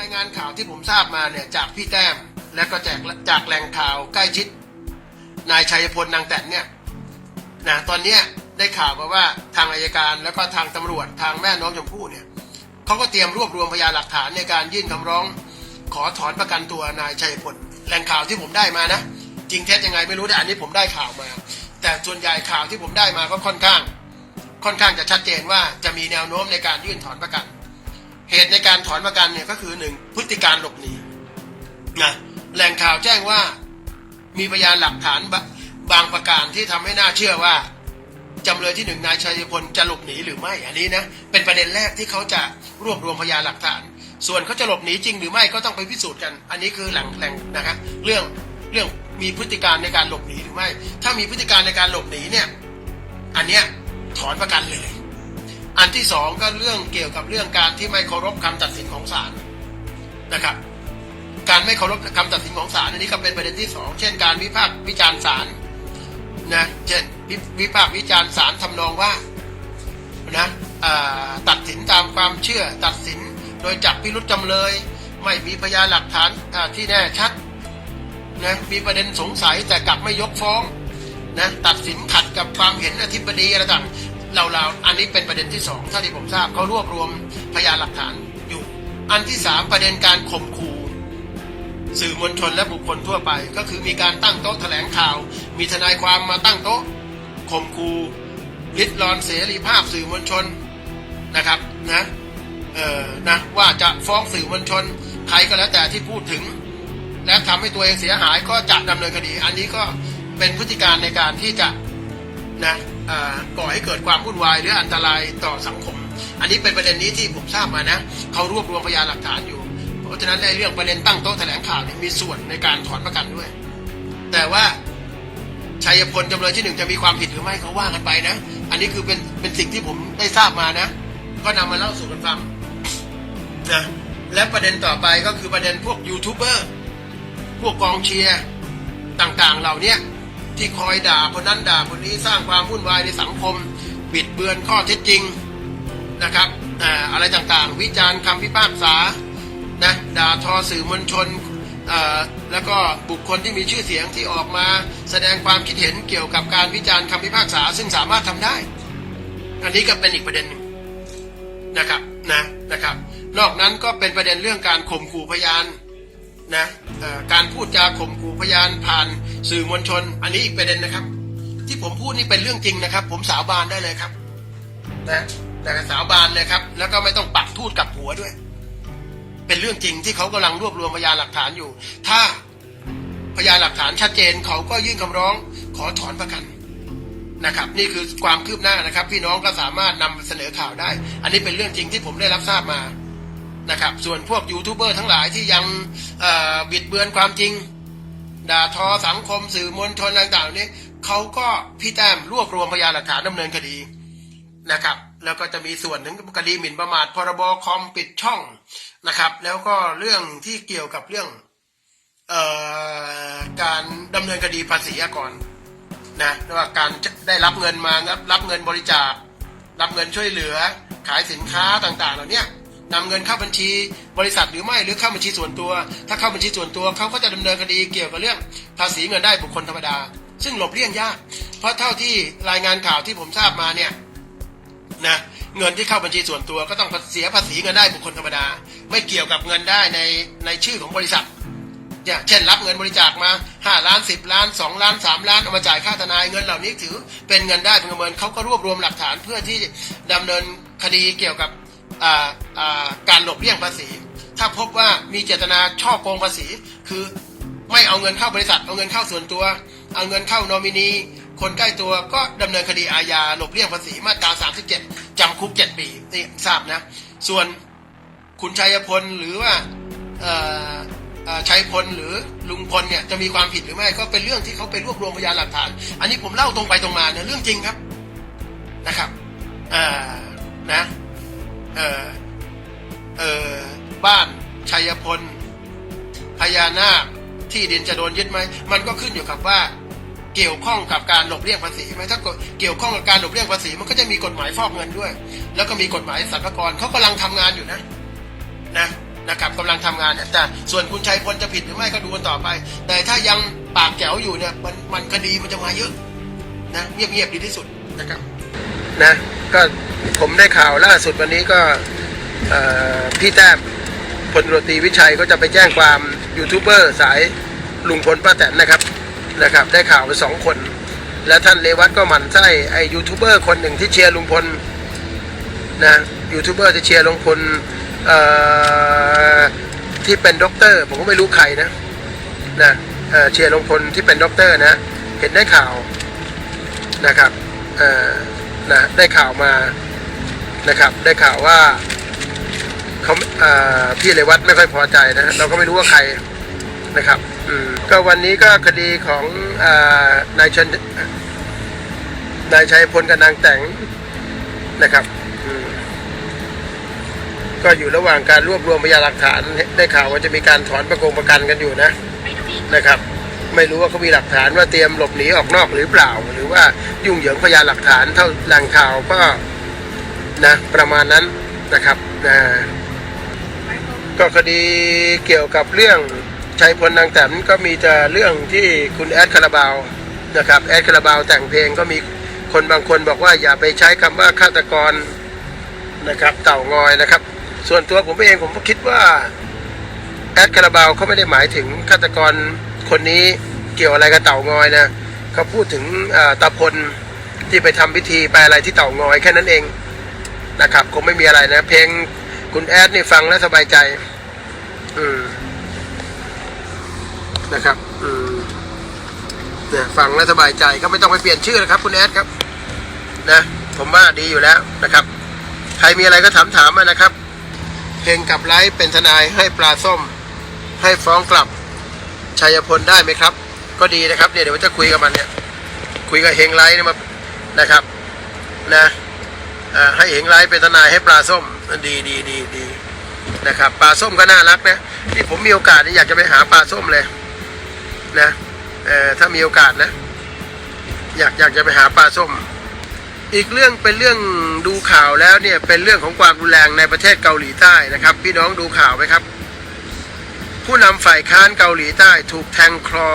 รายงานข่าวที่ผมทราบมาเนี่ยจากพี่แต้มและก็จากจากแหล่งข่าวใกล้ชิด นายชัยพลนางแต่นเนี่ยนะตอนเนี้ยได้ข่าวมาว่าทางอายการแล้วก็ทางตำรวจทางแม่น้องชมพู่เนี่ยเขาก็เตรียมรวบรวมพยานหลักฐานในการยื่นคำร้อง ขอถอนประกันตัวนายชัยพลแหล่งข่าวที่ผมได้มานะจริงเท็จยังไงไม่รู้แต่อันนี้ผมได้ข่าวมา แต่ส่วนใหญ่ข่าวที่ผมได้มาก็ค่อนข้าง ค่อนข้างจะชัดเจนว่าจะมีแนวโน้มในการยื่นถอนประกัน เหตุในการถอนประกันเนี่ยก็คือหนึ่งพฤติการหลบหนีนะแหล่งข่าวแจ้งว่ามีพยานหลักฐานบบางประการที่ทำให้น่าเชื่อว่าจำเลยที่หนึ่งนายชัยพลจะหลบหนีหรือไม่อันนี้นะเป็นประเด็นแรกที่เขาจะรวบรวมพยานหลักฐาน ส่วนเขาจะหลบหนีจริงหรือไม่ก็ต้องไปพิสูจน์กัน อันนี้คือแหล่งแหล่งนะครับเรื่องเรื่องมีพฤติการในการหลบหนีหรือไม่ ถ้ามีพฤติการในการหลบหนีเนี่ย อันเนี้ยถอนประกันเลย อันที่สองก็เรื่องเกี่ยวกับเรื่องการที่ไม่เคารพคำตัดสินของศาลนะครับ การไม่เคารพคำตัดสินของศาลอันนี้ก็เป็นประเด็นที่สองเช่นการวิพากษ์วิจารณ์ศาลนะเช่นวิวิพากษ์วิจารณ์ศาลทำนองว่านะตัดสินตามความเชื่อตัดสินโดยจับพิรุษจำเลย ไม่มีพยานหลักฐานที่แน่ชัดนะมีประเด็นสงสัยแต่กลับไม่ยกฟ้องนะตัดสินขัดกับความเห็นอธิบดีอะไรต่าง ราๆอันนี้เป็นประเด็นที่สองท่าที่ผมทราบเขารวบรวมพยานหลักฐานอยู่ อันที่สามประเด็นการข่มขู่สื่อมวลชนและบุคคลทั่วไป ก็คือมีการตั้งโต๊ะแถลงข่าว มีทนายความมาตั้งโต๊ะข่มขู่ลิดรอนเสรีภาพสื่อมวลชนนะครับนะเออนะว่าจะฟ้องสื่อมวลชนใครก็แล้วแต่ที่พูดถึง และทำให้ตัวเองเสียหายก็จะดำเนินคดี อันนี้ก็เป็นพฤติการในการที่จะนะ ก่อให้เกิดความวุ่นวายหรืออันตรายต่อสังคม อันนี้เป็นประเด็นนี้ที่ผมทราบมานะเขารวบรวมพยานหลักฐานอยู่ เพราะฉะนั้นในเรื่องประเด็นตั้งโต๊ะแถลงข่าวเนี่ยมีส่วนในการถอนประกันด้วย แต่ว่าชัยพลจำเลยที่หนึ่งจะมีความผิดหรือไม่เขาว่ากันไปนะ อันนี้คือเป็นเป็นสิ่งที่ผมได้ทราบมานะ ก็นำมาเล่าสู่กันฟังนะและประเด็นต่อไปก็คือประเด็นพวกยูทูบเบอร์พวกกองเชียร์ต่างๆเหล่านี้ ที่คอยด่าคนนั้นด่าคนนี้สร้างความวุ่นวายในสังคมบิดเบือนข้อเท็จจริงนะครับออะไรต่างๆ วิจารณ์คำพิพากษานะด่าทอสื่อมวลชนแล้วก็บุคคลที่มีชื่อเสียงที่ออกมาแสดงความคิดเห็นเกี่ยวกับการวิจารณ์คำพิพากษา ซึ่งสามารถทำได้ อันนี้ก็เป็นอีกประเด็นหนึ่งนะครับนะนะครับ นอกนั้นก็เป็นประเด็นเรื่องการข่มขู่พยานนะการพูดจาข่มขู่พยานผ่าน สื่อมวลชน อันนี้อีกประเด็นนะครับ ที่ผมพูดนี่เป็นเรื่องจริงนะครับ ผมสาบานได้เลยครับนะแต่สาบานเลยครับ แล้วก็ไม่ต้องปักทูดกับหัวด้วย เป็นเรื่องจริงที่เขากำลังรวบรวมพยานหลักฐานอยู่ ถ้าพยานหลักฐานชัดเจนเขาก็ยื่นคำร้องขอถอนประกันนะครับ นี่คือความคืบหน้านะครับ พี่น้องก็สามารถนำเสนอข่าวได้ อันนี้เป็นเรื่องจริงที่ผมได้รับทราบมานะครับ ส่วนพวกยูทูบเบอร์ทั้งหลายที่ยังบิดเบือนความจริง ด่าทอสังคมสื่อมวลชนต่างๆนี้เขาก็พี่แต้มรวบรวมพยานหลักฐานดำเนินคดีนะครับ แล้วก็จะมีส่วนถึงคดีหมิ่นประมาทพรบคอมปิดช่องนะครับ แล้วก็เรื่องที่เกี่ยวกับเรื่องออการดำเนินคดีภาษีอากรนะว่าการได้รับเงินมารับรับเงินบริจาครับเงินช่วยเหลือขายสินค้าต่างๆ เหล่านี้ นำเงินเข้าบัญชีบริษัทหรือไม่หรือเข้าบัญชีส่วนตัว ถ้าเข้าบัญชีส่วนตัวเขาก็จะดำเนินคดีเกี่ยวกับเรื่องภาษีเงินได้บุคคลธรรมดา ซึ่งหลบเลี่ยงยาก เพราะเท่าที่รายงานข่าวที่ผมทราบมาเนี่ยนะเงินที่เข้าบัญชีส่วนตัวก็ต้องเสียภาษีเงินได้บุคคลธรรมดา ไม่เกี่ยวกับเงินได้ในในชื่อของบริษัทเนี่ยเช่นรับเงินบริจาคมา 5 ล้าน 10 ล้าน 2 ล้าน 3 ล้านเอามาจ่ายค่าทนายเงินเหล่านี้ถือเป็นเงินได้เป็นเงินเขาก็รวบรวมหลักฐานเพื่อที่ดำเนินคดีเกี่ยวกับ การหลบเลี่ยงภาษี ถ้าพบว่ามีเจตนาช่อโกงภาษี คือไม่เอาเงินเข้าบริษัท เอาเงินเข้าส่วนตัว เอาเงินเข้านอมินี คนใกล้ตัวก็ดำเนินคดีอาญาหลบเลี่ยงภาษีมาตรา37จำคุก 7 ปีนี่ทราบนะ ส่วนคุณชัยพลหรือว่าชัยพลหรือลุงพลเนี่ยจะมีความผิดหรือไม่ก็เป็นเรื่องที่เขาไปรวบรวมพยานหลักฐาน อันนี้ผมเล่าตรงไปตรงมาเนี่ยเรื่องจริงครับนะครับอ่อนะ เออเอ่อบ้านชัยพลพญานาคที่ดินจะโดนยึดไหมมันก็ขึ้นอยู่กับว่า เกี่ยวข้องกับการหลบเลี่ยงภาษีไหมถ้าเกี่ยวข้องกับการหลบเลี่ยงภาษีมันก็จะมีกฎหมายฟอกเงินด้วย แล้วก็มีกฎหมายสรรพากรเขากำลังทำงานอยู่นะนะนะครับกำลังทำงานเนี่ยแต่ส่วนคุณชัยพลจะผิดหรือไม่ก็ดูกันต่อไป แต่ถ้ายังปากแจ๋วอยู่เนี่ยมันมันคดีมันจะมาเยอะนะเงียบๆดีที่สุดนะครับ นะก็ผมได้ข่าวล่าสุดวันนี้ก็พี่แต้มพลตรวจตรีวิชัยก็จะไปแจ้งความยูทูบเบอร์สายลุงพลป้าแตนนะครับนะครับ ได้ข่าวไปสองคน และท่านเลวัตก็หมั่นไส้ไอยูทูบเบอร์คนหนึ่งที่เชียร์ลุงพลนะยูทูบเบอร์ที่เชียร์ลุงพลที่เป็นด็อกเตอร์ผมก็ไม่รู้ใครนะนะเเชียร์ลุงพลที่เป็นด็อกเตอร์นะ เห็นได้ข่าวนะครับเอ่อ นะได้ข่าวมานะครับ ได้ข่าวว่าเขาเอ่อพี่เลวัตไม่ค่อยพอใจนะเราก็ไม่รู้ว่าใครนะครับอืมก็วันนี้ก็คดีของเอ่อนายชนนายชัยพลกับนางแต่งนะครับอืมก็อยู่ระหว่างการรวบรวมพยานหลักฐานได้ข่าวว่าจะมีการถอนประกงประกันกันอยู่นะนะครับ ไม่รู้ว่าเขามีหลักฐานว่าเตรียมหลบหนีออกนอกหรือเปล่า หรือว่ายุ่งเหยิงพยานหลักฐานเท่าแหล่งข่าวก็นะประมาณนั้นนะครับนะก็คดีเกี่ยวกับเรื่องชัยพลนางแต้มก็มีแต่เรื่องที่คุณแอดคาราบาวนะครับแอดคาราบาวแต่งเพลงก็มีคนบางคนบอกว่าอย่าไปใช้คำว่าฆาตกรนะครับเต่างอยนะครับ ส่วนตัวผมเองผมก็คิดว่าแอดคาราบาวเขาไม่ได้หมายถึงฆาตกร คนนี้เกี่ยวอะไรกับเต่างอยนะเขาพูดถึงตาพลที่ไปทำพิธีไปอะไรที่เต่างอยแค่นั้นเองนะครับคงไม่มีอะไรนะ เพลงคุณแอดนี่ฟังแล้วสบายใจ อืมนะครับ อืมเนี่ยฟังแล้วสบายใจก็ไม่ต้องไปเปลี่ยนชื่อนะครับ คุณแอดครับ นะผมว่าดีอยู่แล้วนะครับ ใครมีอะไรก็ถามถามมานะครับ เพลงกับไลฟ์เป็นทนายให้ปลาส้ม ให้ฟ้องกลับ ชัยพลได้ไหมครับ ก็ดีนะครับเนี่ยเดี๋ยวจะคุยกับมันเนี่ยคุยกับเฮงไลฟ์เนี่ยมานะครับนะให้เฮงไลฟ์เป็นทนายให้ปลาส้มดีดีดีดีนะครับปลาส้มก็น่ารักนะที่ผมมีโอกาสนี่อยากจะไปหาปลาส้มเลยนะเออถ้ามีโอกาสนะอยากอยากจะไปหาปลาส้ม อีกเรื่องเป็นเรื่องดูข่าวแล้วเนี่ยเป็นเรื่องของความรุนแรงในประเทศเกาหลีใต้นะครับ พี่น้องดูข่าวไหมครับ ผู้นำฝ่ายค้านเกาหลีใต้ถูกแทงคลอ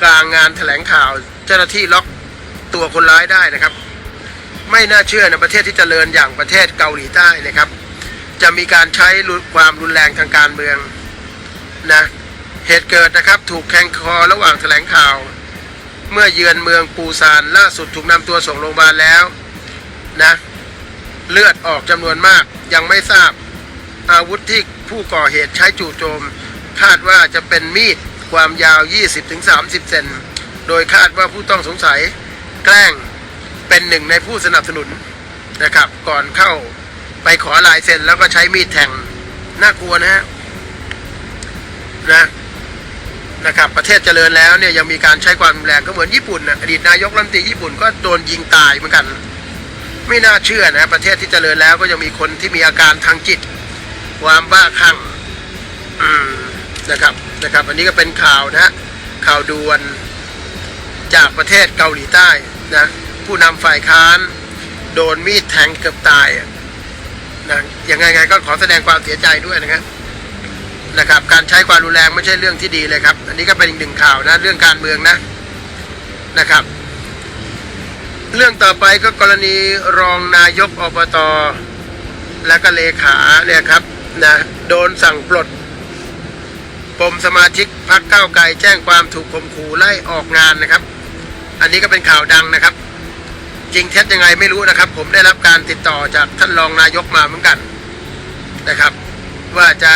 กลางงานแถลงข่าว เจ้าหน้าที่ล็อกตัวคนร้ายได้นะครับ ไม่น่าเชื่อในประเทศที่เจริญอย่างประเทศเกาหลีใต้นะครับ จะมีการใช้ความรุนแรงทางการเมืองนะเหตุเกิดนะครับถูกแทงคอระหว่างแถลงข่าว เมื่อเยือนเมืองปูซานล่าสุดถูกนำตัวส่งโรงพยาบาลแล้วนะเลือดออกจำนวนมากยังไม่ทราบอาวุธที่ผู้ก่อเหตุใช้จู่โจม คาดว่าจะเป็นมีดความยาว 20-30 เซน โดยคาดว่าผู้ต้องสงสัยแกล้งเป็นหนึ่งในผู้สนับสนุนนะครับ ก่อนเข้าไปขอลายเซ็นแล้วก็ใช้มีดแทงน่ากลัวนะฮะนะนะครับ ประเทศเจริญแล้วเนี่ยยังมีการใช้ความรุนแรงก็เหมือนญี่ปุ่นนะอดีตนายกรัฐมนตรีญี่ปุ่นก็โดนยิงตายเหมือนกัน ไม่น่าเชื่อนะประเทศที่เจริญแล้วก็ยังมีคนที่มีอาการทางจิต ความบ้าคลั่งอืม นะครับนะครับ อันนี้ก็เป็นข่าวนะข่าวด่วนจากประเทศเกาหลีใต้นะผู้นำฝ่ายค้าน โดนมีดแทงเกือบตายนะยังไงไงก็ขอแสดงความเสียใจด้วยนะครับนะครับ การใช้ความรุนแรงไม่ใช่เรื่องที่ดีเลยครับ อันนี้ก็เป็นอีกหนึ่งข่าวนะเรื่องการเมืองนะนะครับ เรื่องต่อไปก็กรณีรองนายกอบตและก็เลขาเนี่ยครับนะโดนสั่งปลด ปมสมาชิกพักเก้าไกลแจ้งความถูกข่มขู่ไล่ออกงานนะครับ อันนี้ก็เป็นข่าวดังนะครับ จริงเท็จยังไงไม่รู้นะครับ ผมได้รับการติดต่อจากท่านรองนายกมาเหมือนกันนะครับ ว่าจะ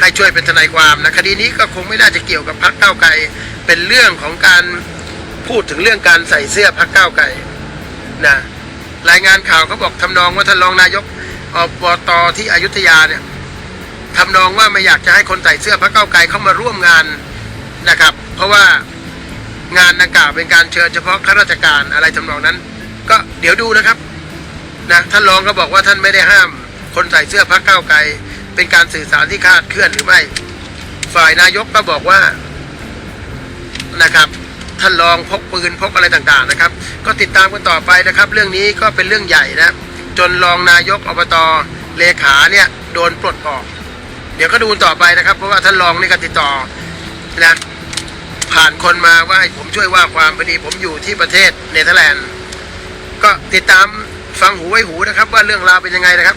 ให้ช่วยเป็นทนายความนะคดีนี้ก็คงไม่น่าจะเกี่ยวกับพรรคก้าไกลเป็นเรื่องของการพูดถึงเรื่องการใส่เสื้อพรรคก้าไกลนะรายงานข่าวเขาบอกทำนองว่าท่านรองนายกอบตที่อยุธยาเนี่ย ทำนองว่าไม่อยากจะให้คนใส่เสื้อพรรคก้าไกลเข้ามาร่วมงานนะครับ เพราะว่างานดังกล่าวเป็นการเชิญเฉพาะข้าราชการอะไรทำนองนั้น ก็เดี๋ยวดูนะครับนะท่านรองก็บอกว่าท่านไม่ได้ห้าม คนใส่เสื้อพรรคก้าไกลเป็นการสื่อสารที่คาดเคลื่อนหรือไม่ ฝ่ายนายกก็บอกว่านะครับท่านรองพกปืนพกอะไรต่างๆนะครับ ก็ติดตามกันต่อไปนะครับ เรื่องนี้ก็เป็นเรื่องใหญ่นะจนรองนายกอบตเลขาเนี่ยโดนปลดออก ดี๋ยวก็ดูต่อไปนะครับ เพราะว่าท่านรองนี่ก็ติดต่อนะผ่านคนมาว่าผมช่วยว่าความพอดีผมอยู่ที่ประเทศเนเธอร์แลนด์ ก็ติดตามฟังหูไว้หูนะครับ ว่าเรื่องราวเป็นยังไงนะครับ